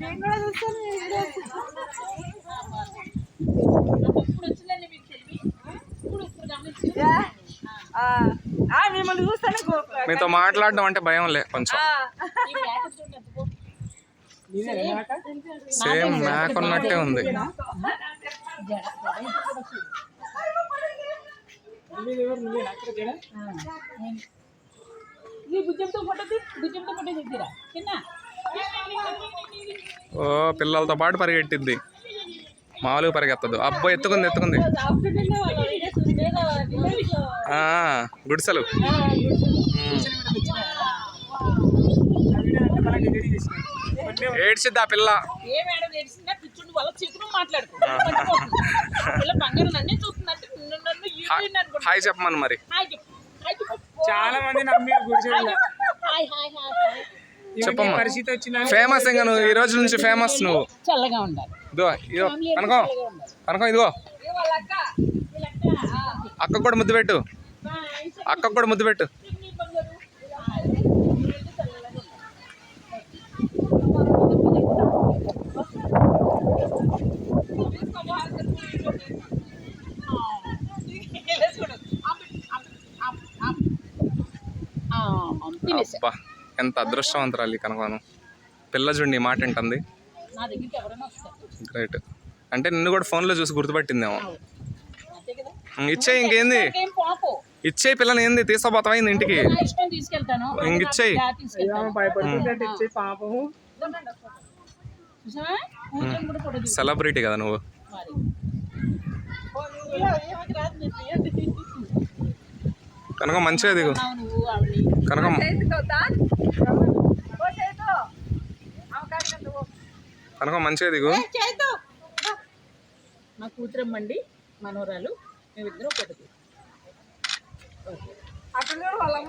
నేను కూడా చూస్తాను మిమ్మల్ని చూస్తానే మీతో మాట్లాడడం అంటే భయం లే కొంచెం. ఆ, సేమ్ మ్యాక్ ఉన్నట్టే ఉంది. ఈ భుజంతో ఫోటో భుజంతో ఫోటో దిద్దిరా చిన్న ఓ పిల్లలతో పాటు పరిగెట్టింది. మామూలుగా పరిగెత్తదు. అబ్బో ఎత్తుకుంది ఎత్తుకుంది. గుడిసెలు. ఏడ్చిద్ది ఆ పిల్ల? హాయ్ చెప్పమను మరి హాయ్ చెప్పు హాయ్ చెప్పు చాలా మంది నమ్మారు చెప్పమ్మా. పరిస్థితి వచ్చిన ఫేమస్ ఇంకా నువ్వు ఈ రోజు నుంచి ఫేమస్ నువ్వు. చల్లగా ఉండాలి. ఇదిగో ఇదిగో కనకం కనకం ఇదిగో. ఇది అక్క. అక్కకు కూడా ముద్దు పెట్టు. అక్కకు కూడా ముద్దు పెట్టు. అబ్బా ఎంత అదృష్టవంతురాలి ఈ కనకను పిల్ల చూడండి మాట ఏంటుంది నా దగ్గరికి ఎవరైనా వస్తారు. గ్రేట్ అంటే నిన్ను కూడా ఫోన్లో చూసి గుర్తుపట్టిందేమో. అంతే కదా? ఇచ్చే ఇంకేంది? ఇచ్చే పిల్లని ఏంది? తీసుకోపోతావైంది ఇంటికి? ఇంక ఇచ్చేయ్. సెలబ్రిటీ కదా నువ్వు. మరి. కనుక మంచిగా దిగు. కనుక మంచిగా దిగు. మా కూతురమ్మండి మనోరాలు. మేమిద్దరం.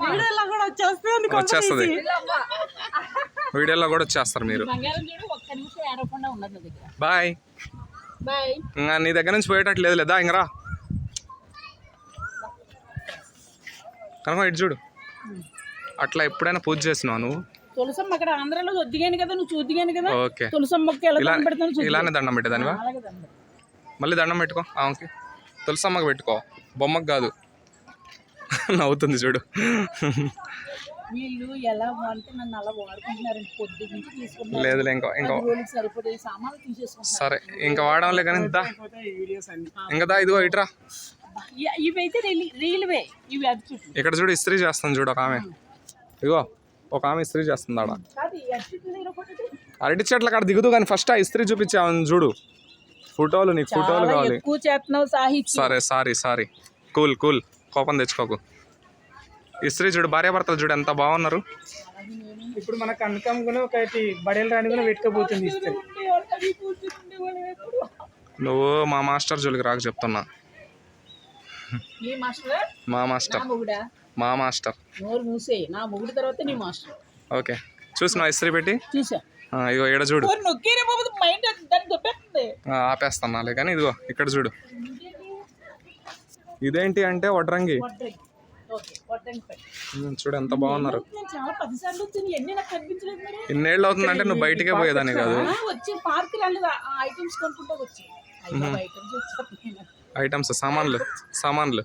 వీడియోలో కూడా వచ్చేస్తుంది వచ్చేస్తుంది. వీళ్ళమ్మ. వీడియోలో కూడా వచ్చేస్తారు మీరు. బాయ్. బాయ్. ఇంకా నీ దగ్గర నుంచి పోయేటట్టు లేదు. లేదా ఇంకరా కనుక ఇటు చూడు. అట్లా ఎప్పుడైనా పూజ చేసినావు నువ్వు? తులసమ్మ అక్కడ ఆంధ్రాలో ఒద్దిగాను కదా నువ్వు చూద్దిగాను కదా? ఓకే. తులసమ్మకి ఎలా ఇలా కనబడతాను చూద్ది ఇలానే దండం పెట్టేదానివా? అలాగే దండం. మళ్ళీ దండం పెట్టుకో ఆమెకి తులసమ్మకి పెట్టుకో బొమ్మకి కాదు. నవ్వుతుంది చూడు. వీళ్ళు ఎలా అంటే నన్ను అలా వాడుకుంటున్నారంటే పొద్దు నుంచి తీసుకుంటున్నారు. లేదులే ఇంకా ఇంకా పది రోజులకి సరిపడే సామాన్లు తీసేసుకుంటున్నారు. సరే ఇంకా వాడంలే కానీ దా. ఈ వీడియోస్ అన్ని. ఇంకా దా ఇదిగో ఇట్రా. ఇ- ఇవైతే రీల్- రీల్వే ఇవి అది చుట్టూ ఇక్కడ చూడు ఇస్త్రీ చేస్తాను చూడు ఒక ఆమె. ఇదిగో ఒక ఆమె ఇస్త్రీ చేస్తుంది ఆడ అరటి చెట్ల కాడ దిగుతూ కానీ ఫస్ట్ ఆ ఇస్త్రీ చూపించావు చూడు. ఫోటోలు నీకు ఫోటోలు కావాలి. సరే సారీ సారీ. Cool cool. కోపం తెచ్చుకోకు. ఇస్త్రీ చూడు భార్యాభర్తలు చూడు ఎంత బాగున్నారు. ఇప్పుడు మన కనకం కూడా ఒకటి బడేలు రాని కూడా పెట్టుకోబోతుంది. నువ్వు మా మాస్టర్ జోలికి రాక చెప్తున్నా. మా మాస్టర్? మా మాస్టర్. నోరు మూసే నా మొగుడు తర్వాత నీ మాస్టర్. ఓకే. చూసినావు ఇస్త్రీ పెట్టి? చూసా. ఇదిగో ఇక్కడ చూడు. మైండ్ కానీ ఇదిగో ఇక్కడ చూడు. ఇదేంటి అంటే వడ్రంగి. చూడు ఎంత బాగున్నారు. ఇన్నేళ్ళు అవుతుందంటే నువ్వు బయటికే పోయేదాన్ని కాదు. ఐటమ్స్ సామాన్లు సామాన్లు.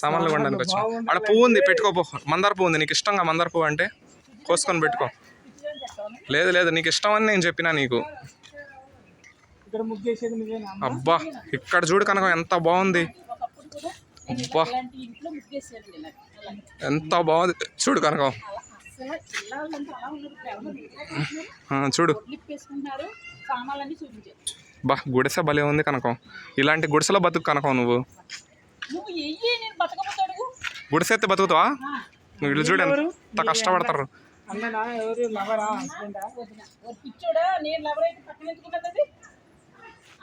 సామాన్లు కొనడానికి వచ్చా ఆడ పువ్వు ఉంది పెట్టుకోపో మందార పువ్వు ఉంది. నీకు ఇష్టంగా మందార పువ్వు అంటే కోసుకొని పెట్టుకో. లేదు లేదు. నీకు ఇష్టం అని నేను చెప్పినా నీకు. అబ్బా ఇక్కడ చూడు కనుక ఎంత బాగుంది. అబ్బా. ఎంత బాగుంది. చూడు కనుక. చూడు. బా గుడిసె భలే ఉంది కనకం. ఇలాంటి గుడిసెలో బతుకు కనకం నువ్వు. నువ్వు ఎయ్యి నేను బతకపోతాడు గుడిసె ఎత్తే బతుకుతావా నువ్వు ఇల్లు చూడు ఎంత కష్టపడతారు. అన్ననా? ఎవరు? లవరా? హస్బెండా పిచ్చోడా నేను పక్కన ఎత్తుకున్నది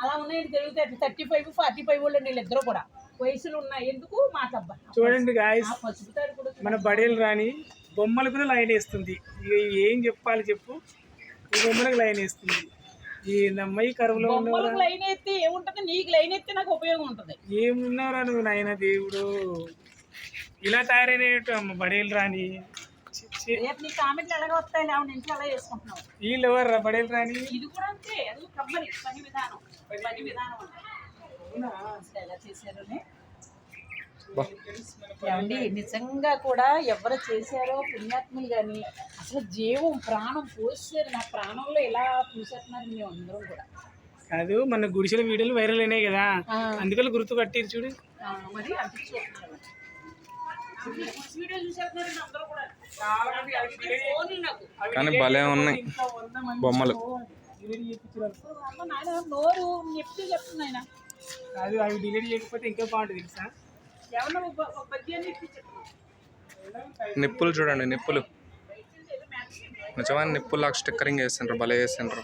అలా ఉన్నాయి తిరుగుతాయి థర్టీ ఫైవ్ ఫార్టీ ఫైవ్ వాళ్ళు వీళ్ళు ఇద్దరు కూడా. వయసులు ఉన్నాయి. ఎందుకు? మా తబ్బ చూడండి గాయస్ మన బడేలు రాని బొమ్మలు కూడా లైన్ వేస్తుంది. ఇక ఏం చెప్పాలి చెప్పు? ఈ బొమ్మలకు లైన్ వేస్తుంది. ఈ నమ్మయి కరువులో బొమ్మలకు లైన్ ఎత్తే ఏముంటది? నీకు లైన్ ఎత్తే నాకు ఉపయోగం ఉంటుంది. ఏమున్నావురా నువ్వు నాయన దేవుడు? ఇలా తయారైనట్టు అమ్మ బడేలు రాని. రేపు నీ కామెంట్లు ఎలాగ వస్తాయి లేవు ఇంట్లో అలా చేసుకుంటున్నావు. వీళ్ళు ఎవరు బడేలు రాని? ఇది కూడా అంతే అది పని విధానం. పని విధానం ఎలా చేశారు ఏమండి నిజంగా కూడా ఎవరు చేశారో పుణ్యాత్ములు కానీ అసలు జీవం ప్రాణం పోసారు నా ప్రాణంలో ఎలా చూసేస్తున్నారు మేము అందరం కూడా. కాదు మన గుడిసెల వీడియోలు వైరల్ అయినాయి కదా. అందుకని గుర్తు కట్టిరు చూడు. మరి కానీ భలే ఉన్నాయి. బొమ్మలు. నోరు ఆయన కాదు అవి డిలీట్ చేయకపోతే ఇంకా బాగుంటుంది తెలుసా? నిప్పులు చూడండి నిప్పులు. నిజమైన నిప్పుల్లాగా స్టిక్కరింగ్ వేసిండ్రు భలే వేసిండ్రు